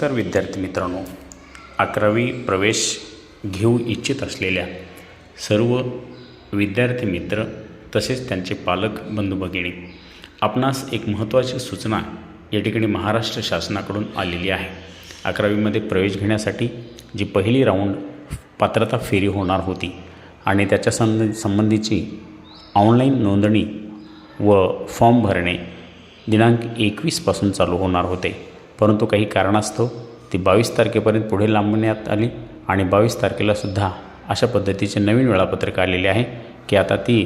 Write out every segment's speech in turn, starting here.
नमस्कार विद्यार्थी मित्रांनो. अकरावी प्रवेश घेऊ इच्छित असलेल्या सर्व विद्यार्थी मित्र तसेच त्यांचे पालक बंधू भगिनी आपणास एक महत्त्वाची सूचना या ठिकाणी महाराष्ट्र शासनाकडून आलेली आहे. अकरावीमध्ये प्रवेश घेण्यासाठी जी पहिली राऊंड पात्रता फेरी होणार होती आणि त्याच्या संब संबंधीची ऑनलाईन नोंदणी व फॉर्म भरणे दिनांक एकवीसपासून चालू होणार होते. परंतु काही कारणास्तव ती बावीस तारखेपर्यंत पुढे लांबण्यात आली आणि बावीस तारखेलासुद्धा अशा पद्धतीचे नवीन वेळापत्रक आलेले आहे की आता ती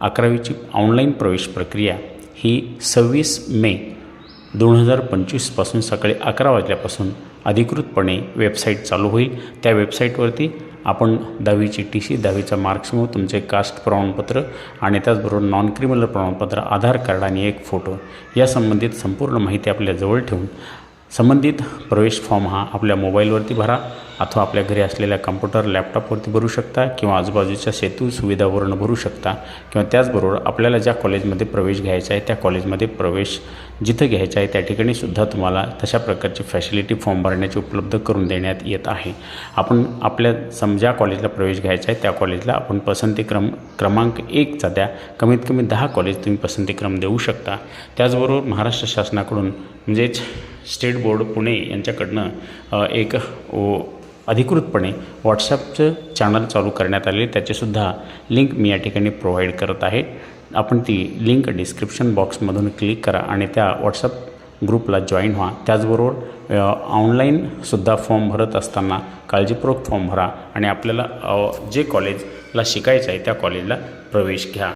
अकरावीची ऑनलाईन प्रवेश प्रक्रिया ही सव्वीस मे दोन हजार पंचवीसपासून सकाळी अकरा वाजल्यापासून अधिकृतपणे वेबसाईट चालू होईल. त्या वेबसाईटवरती आपण दहावीची टी सी दहावीचा मार्क्समो तुमचे कास्ट प्रमाणपत्र आणि त्याचबरोबर नॉन क्रिमिनल प्रमाणपत्र आधार कार्ड आणि एक फोटो या संबंधित संपूर्ण माहिती आपल्या जवळ ठेवून संबंधित प्रवेश फॉर्म हा आपल्या मोबाईलवरती भरा. अथवा आपल्या घरी असलेल्या कम्प्युटर लॅपटॉपवरती भरू शकता किंवा आजूबाजूच्या सेतू सुविधावरून भरू शकता किंवा त्याचबरोबर आपल्याला ज्या कॉलेजमध्ये प्रवेश घ्यायचा आहे त्या कॉलेजमध्ये प्रवेश जिथं घ्यायचा आहे त्या ठिकाणी सुद्धा तुम्हाला तशा प्रकारची फॅसिलिटी फॉर्म भरण्याची उपलब्ध करून देण्यात येत आहे. आपण आपल्या सम ज्या कॉलेजला प्रवेश घ्यायचा आहे त्या कॉलेजला आपण पसंती क्रम क्रमांक एकचा द्या कमीत कमी दहा कॉलेज तुम्ही पसंतीक्रम देऊ शकता. त्याचबरोबर महाराष्ट्र शासनाकडून म्हणजेच स्टेट बोर्ड पुणे यांच्याकडनं एक ओ अधिकृतपणे व्हॉट्सॲपचं चॅनल चालू करण्यात आले त्याचेसुद्धा लिंक मी या ठिकाणी प्रोव्हाइड करत आहे. आपण ती लिंक डिस्क्रिप्शन बॉक्समधून क्लिक करा आणि त्या व्हॉट्सअप ग्रुपला जॉईन व्हा. त्याचबरोबर ऑनलाईनसुद्धा फॉर्म भरत असताना काळजीपूर्वक फॉर्म भरा आणि आपल्याला जे कॉलेजला शिकायचं आहे त्या कॉलेजला प्रवेश घ्या.